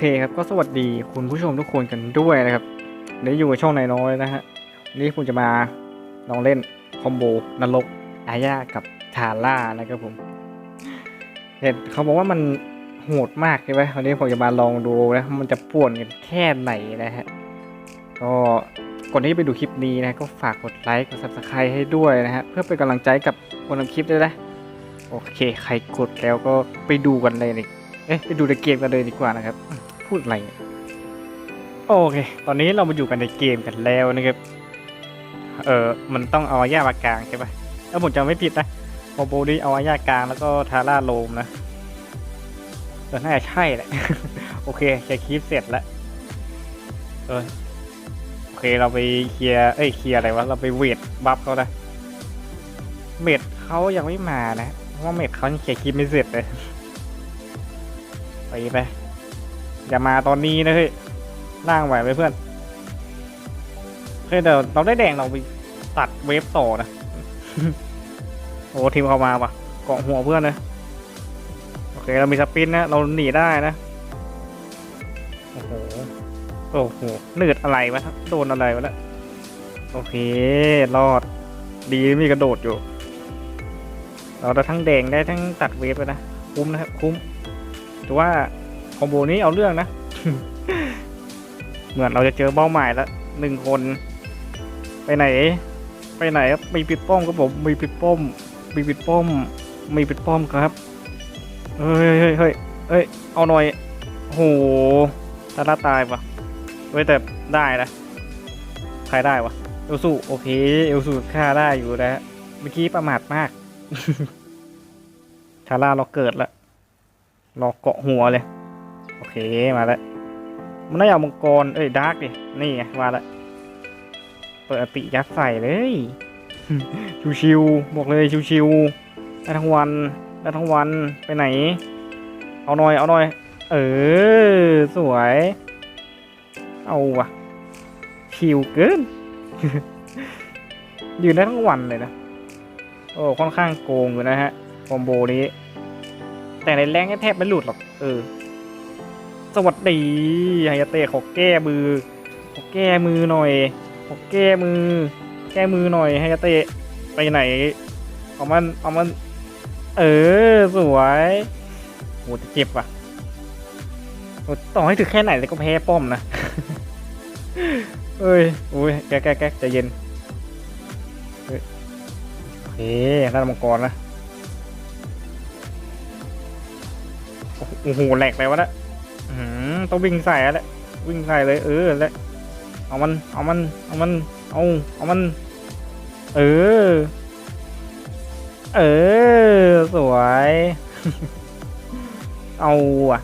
เคครับก็สวัสดีคุณผู้ชมทุกคนกันด้วยนะครับวันนี้อยู่กับช่องนายน้อยนะฮะนนี้ผมจะมาลองเล่นคอมโบนรกอาญากับทาร่านะครับผมเห็นเขาบอกว่ามันโหดมากใช่ไหมวันนี้ผมจะมาลองดูนะมันจะป่วนกันแค่ไหนนะฮะก็ก่อนที่จะไปดูคลิปนี้นะก็ฝากกดไลค์กด subscribe ให้ด้วยนะฮะเพื่อเป็นกำลังใจกับคนทำคลิปด้วยนะโอเค ใครกดแล้วก็ไปดูกันเลยนี่เอ๊ะไปดูในเกมกันเลยดีกว่านะครับ พูดอะไร โอเค ตอนนี้เรามาอยู่กันในเกมกันแล้วนะครับ เออมันต้องเอาอาญามากลางใช่ปะถ้าผมจำไม่ผิดนะโมโบนี่เอาอาญากลางแล้วก็ทาร่าโลมนะเออน่าจะใช่แหละ โอเคเคลียร์คลิปเสร็จแล้ว เออโอเคเราไปเคลียร์ เอ้ยเคลียร์อะไรวะ เราไปเวทบัฟเขาได้เมดเขายังไม่มานะ เพราะว่าเมดเขายังเคลียร์คลิปไม่เสร็จเลย ไปไป อย่ามาตอนนี้นะเฮ้ยล่างไหวไหมเพื่อนเฮ้ยเดี๋ยวเราได้แดงเราไปตัดเวฟต่อนะโอ้ทีมเขามาปะเกาะหัวเพื่อนนะโอเคเรามีสปินนะเราหนีได้นะโอ้โหโอ้โหเนืดอะไรวะโดนอะไรวะเนะโอเครอด ดีมีกระโดดอยู่ เราได้ทั้งแดงได้ทั้งตัดเวฟเลยนะคุ้มนะครับคุ้มถือว่า คอมโบนี้เอาเรื่องนะ เหมือนเราจะเจอเป้าหมายแล้วหนึ่งคน ไปไหน ไปไหนครับมีปิดป้อมครับผมมีปิดป้อมมีปิดป้อมมีปิดป้อมครับเฮ้ยเฮ้ยเฮ้ยเฮ้ยเอาหน่อยโหตาลาตายปะเฮ้ยแต่ได้นะใครได้วะเอลสูโอเคเอลสูฆ่าได้อยู่นะฮะเมื่อกี้ประมาทมาก ชาร่าเราเกิดล้วรอเกาะหัวเลย โอเคมาแล้วมันน่าจะเอามังกรเอ้ยดาร์กดินี่ไงมาแล้วเปิดอติยัดใส่เลยชิวๆบอกเลยชิวๆได้ทั้งวันได้ทั้งวันไปไหน เอาหน่อยเอาหน่อย เออสวย เอาว่ะชิวเกินยืนได้ทั้งวันเลยนะโอ้ค่อนข้างโกงอยู่นะฮะคอมโบนี้ แต่ในแรงแทบไม่หลุดหรอก เออ สวัสดีไฮยาเตะขอแก้มือขอแก้มือหน่อยขอแก้มือ แก้มือหน่อยไฮยาเตะไปไหนเอามันเอามัน เออสวยโหจะเจ็บว่ะต่อให้ถึงแค่ไหนเลยก็แพ้ป้อมนะเอ้ยโอ้ยแกแกแกใจเย็นเฮ้ยโอเคน่ามังกรนะโอ้โหแหลกไปวะนะ ต้องวิ่งใส่แล้วแหละวิ่งใส่เลย เออแล้วเอามัน เอามัน เอามัน เอาเอามัน เออ เออ สวย เอาอะ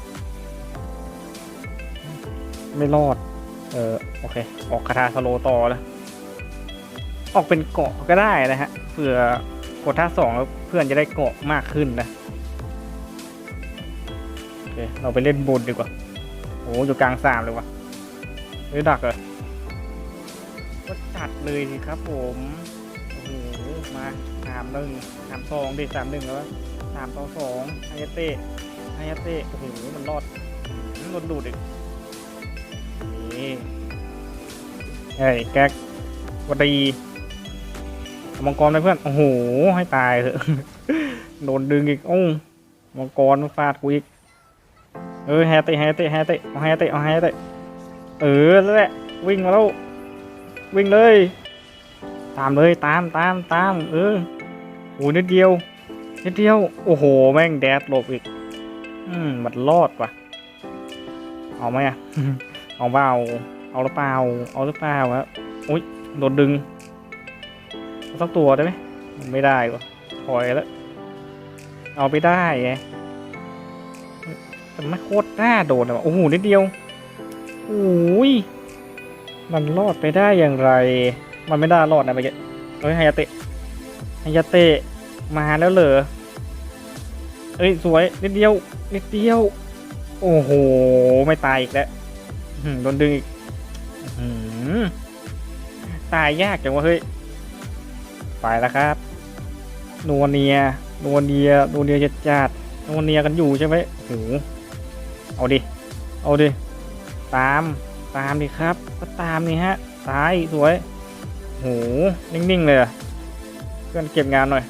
ไม่รอด เออ โอเค ออกคาถาสโลต่อแล้วออกเป็นเกาะก็ได้นะฮะ เผื่อกดท่าสองแล้วเพื่อนจะได้เกาะมากขึ้นนะ โอเค เราไปเล่นบนดีกว่า โอ้อยู่กลางสามเลยวะเฮ้ยดักเหรอก็จัดเลยสิครับผมโอ้โหมาสามหนึ่งสามสองดิสามหนึ่งแล้วสามต่อสองไฮยเตะไฮยเตะโอ้โหมันรอดมันดดูดอีกนี่เฮ้แก๊กวัดีมังกรไปเพื่อนโอ้โหให้ตายเถอะโดนดึงอีกโอ้มังกรมาฟาดกูอีก เออแฮตเตะแฮตเตะแฮตเตะเอาแฮตเตะเอาแฮตเตะเออนั่นแหละวิ่งมาแล้ววิ่งเลย ตามเลยตามตามตามเออโอ้นิดเดียวนิดเดียวโอ้โหแม่งแดดหลบอีก อืมมันรอดว่ะ เอาไหมอะเอาเปล่าเอาหรือเปล่าเอาหรือเปล่าวะอุ้ยโดนดึงเอาสักตัวได้ไหมไม่ได้วะถอยแล้วเอาไปได้ไง แต่ไม่โคตรน่าโดนอะโอ้โหนิดเดียวโอ้ยมันรอดไปได้อย่างไร มันไม่ได้รอดนะเมื่อกี้เฮ้ยไฮยาเตะไฮยาเตะมาแล้วเหรอเอ้ยสวยนิดเดียวนิดเดียว โอ้โหไม่ตายอีกแล้วโดนดึงอีกตายยากจังวะเฮ้ยไปแล้วครับนัวเนียนัวเนียนัวเนียจัดจัดนัวเนียกันอยู่ใช่ไหมโอ้โห เอาดิ เอาดิ ตาม ตามดิครับ ก็ตามนี่ฮะตายสวยโหนิ่งๆเลยอะเพื่อนเก็บงานหน่อย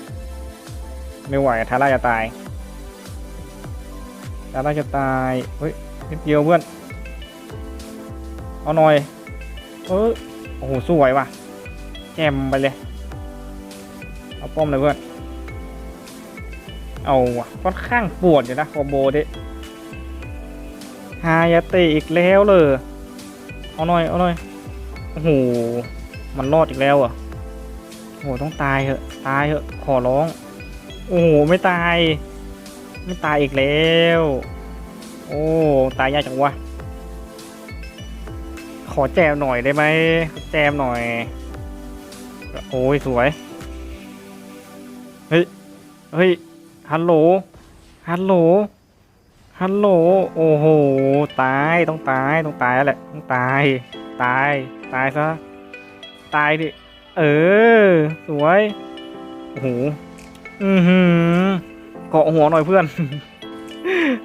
ไม่ไหวทาร่าจะตายทาร่าจะตาย เฮ้ยนิดเดียวเพื่อน เอาหน่อย เออโอ้โหสวยว่ะ แจมไปเลย เอาป้อมเลยเพื่อน เอาว่ะค่อนข้างปวดอยู่นะคอมโบดิ ฮายาเตะอีกแล้วเลยเอาหน่อยเอาหน่อยโอ้โหมันรอดอีกแล้วอะโอ้โหต้องตายเหอะตายเหอะขอร้อง โอ้โหไม่ตาย ไม่ตายอีกแล้ว โอ้ตายยากจังวะขอแจมหน่อยได้ไหมแจมหน่อย โอ้ยสวยเฮ้ยเฮ้ยฮัลโหลฮัลโหล ฮัลโหล โอ้โห ตาย ต้องตาย ต้องตายแหละ ต้องตาย ตาย ตายซะ ตายดิ เออ สวย โอ้โห อือหือ เกาะหัวหน่อยเพื่อน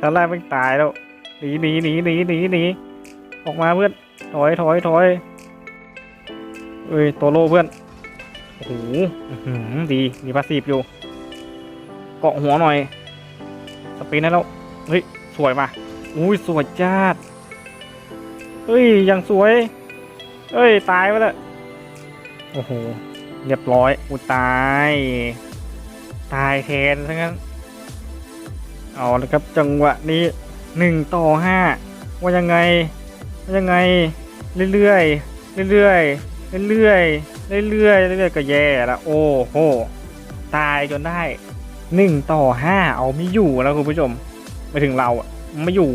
ตอนแรกไม่ตายแล้ว หนีหนีหนีหนีหนีหนี ออกมาเพื่อน ถอยถอยถอยเอ้ย โตโร่เพื่อน โอ้โหอื้อหือดี มีพาสซีฟอยู่ เกาะหัวหน่อย สปีนได้แล้ว เฮ้ย สวยป่ะอุ้ยสวยจัดเฮ้ยยังสวยเฮ้ยตายไปแล้วโอ้โหเรียบร้อยอุตาย ตายแทนทั้งนั้นเอาละครับจังหวะนี้หนึ่งต่อห้าว่ายังไงว่ายังไง เรื่อยๆเรื่อยๆเรื่อยๆเรื่อยๆเรื่อยๆก็แย่แล้วโอ้โหตายจนได้หนึ่งต่อห้าเอาไม่อยู่แล้วคุณผู้ชม ไม่ถึงเราอะไม่อยู่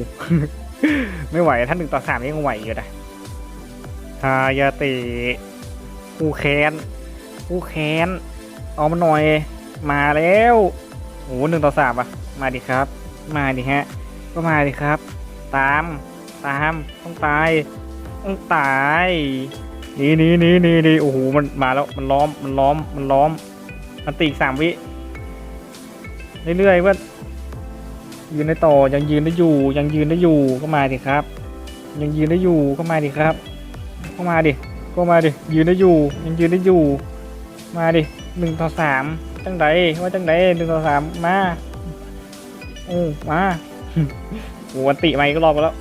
ไม่ไหวถ้านหนึ่งต่อสามยังไหวอยู่นะฮายาตะคู่แค้นคู่แค้นเอามาหน่อยมาแล้วโอ้หนึ่งต่อสามอะ มาดิครับ มาดิฮะ ก็มาดิครับ ตาม ตาม ต้องตาย ต้องตายนี่นี่นี่นี่นี่โอ้โห มันมาแล้ว มันล้อม มันล้อม มันล้อม มันตีอีกสามวิ เรื่อยๆเพื่อน ยืนได้ต่อยังยืนได้อยู่ ยังยืนได้อยู่ก็มาดิครับ ยังยืนได้อยู่ก็มาดิครับก็มาดิก็มาดิยืนได้อยู่ ยังยืนได้อยู่ มาดิหนึ่งต่อสามจังไดว่าจังไดหนึ่งต่อสามมาโอ้มาโอ้วันติมาอีกรอบแล้ว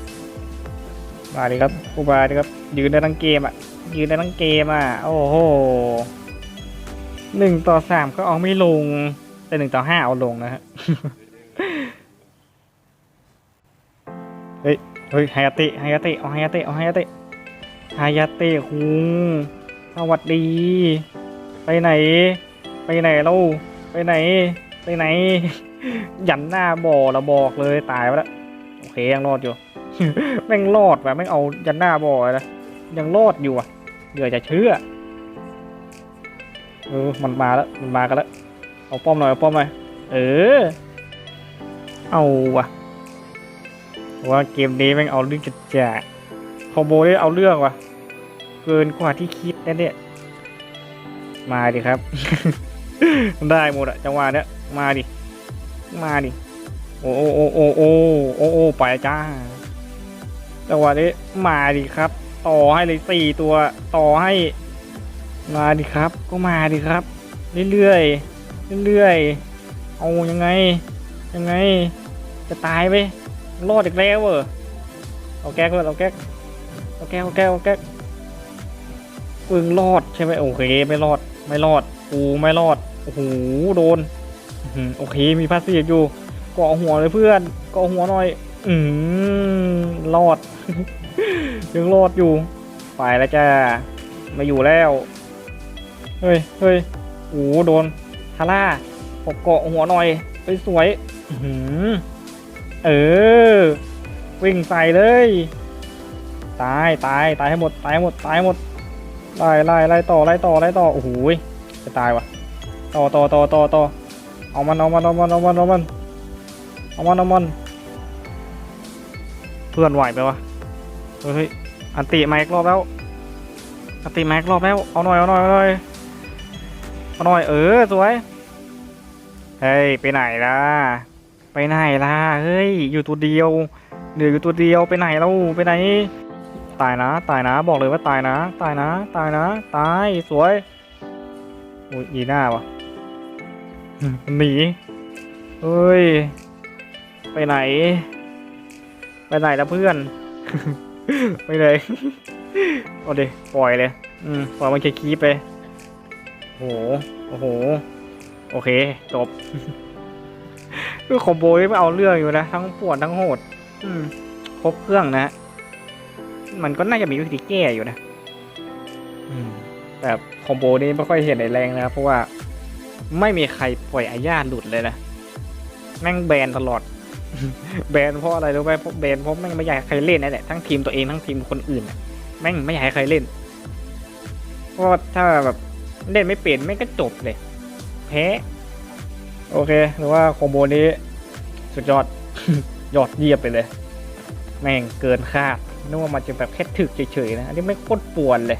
มาดิครับกูมาดิครับ ยืนได้ทั้งเกมอะ ยืนได้ทั้งเกมอะ โอ้โหหนึ่งต่อสามก็เอาไม่ลง แต่หนึ่งต่อห้าเอาลงนะฮะ เฮ้ยเฮ้ยไฮยาเตะไฮยาเตะเอาไฮยาเตะเอาไฮยาเตะไฮยาเตะคุงสวัสดี ไปไหน ไปไหนเราไปไหน ไปไหน ยันหน้าบ่อเราบอกเลยตายไปแล้วโอเคยังรอดอยู่แม่งรอดว่ะแม่งเอายันหน้าบ่อเลยนะยังรอดอยู่อะเดี๋ยวจะเชื่อเออมันมาแล้วมันมากันแล้วเอาป้อมหน่อยเอาป้อมหน่อยเออ เอาว่ะ ว่าเกมนี้แม่งเอาเรื่องจัดจ่าคอมโบได้เอาเรื่องว่ะ เกินกว่าที่คิดนะเนี่ย มาดิครับ ได้หมดอะจังหวะเนี้ยมาดิ มาดิ โอ้โอ้โอ้โอ้โอ้โอ้โอ้ไปจ้า จังหวะนี้มาดิครับ ต่อให้เลยสี่ตัว ต่อให้ มาดิครับ ก็มาดิครับ เรื่อยๆ เรื่อยๆ เอายังไง ยังไง จะตายไป รอดอีกแล้วเออเอาแก๊กเลยเอาแก๊กเอาแก๊กเอาแก๊กเอาแก๊กปึงรอดใช่ไหมโอเคไม่รอดไม่รอดกูไม่รอดโอ้โหโดนโอเคมีพาสซีฟอยู่เกาะหัวเลยเพื่อนเกาะหัวหน่อย อืมรอด ยังรอดอยู่ไปแล้วจ้าไมาอยู่แล้วเฮ้ยเฮ้ยโอ้โดนทาร่าเกาะหัวหน่อยไปสวย อื้อหือ เออ วิ่งใส่เลย ตายตายตายให้หมดตายให้หมดตายหมดไล่ไล่ไล่ต่อไล่ต่อไล่ต่อโอ้โหจะตายวะต่อต่อต่อต่อต่อเอามันเอามันเอามันเอามันเอามันเอามันเอามันเพื่อนไหวไปวะเฮ้ยอันติแม็กรอบแล้วอันติแม็กรอบแล้วเอาหน่อยเอาหน่อยเอาหน่อยเอาหน่อยเออสวยเฮ้ยไปไหนล่ะ ไปไหนล่ะเฮ้ยอยู่ตัวเดียวเหลืออยู่ตัวเดียวไปไหนแล้วไปไหน ตายนะตายนะบอกเลยว่าตายนะ ตายนะ ตายนะตายสวยอุ้ยอีหน้าวะหนีเฮ้ยไปไหน ไปไหนแล้วเพื่อนไปเลยเอาดิปล่อยเลยอืมปล่อยมันเคคีบไปโอ้โหโอ้โห โอเค จบ คือคอมโบนี่ไม่เอาเรื่องอยู่นะ ทั้งปวดทั้งโหด อืม ครบเครื่องนะ มันก็น่าจะมีวิธีแก้อยู่นะอืม แต่คอมโบนี้ไม่ค่อยเห็นในแรงนะครับเพราะว่าไม่มีใครปล่อยอาญาหลุดเลยนะแม่งแบนตลอด แบนเพราะอะไรรู้ไหมเพราะแบนเพราะแม่งไม่อยากให้ใครเล่นนั่นแหละทั้งทีมตัวเองทั้งทีมคนอื่นน่ะแม่งไม่อยากให้ใครเล่นเพราะว่าถ้าแบบเล่นไม่เป็นแม่งก็จบเลยแพ้ โอเคหรือว่าคอมโบนี้สุดยอดยอดเยี่ยมไปเลย แม่งเกินคาดนึกว่ามันจะแบบแค่ถึกเฉยๆนะ อันนี้ไม่โคตรปวนเลย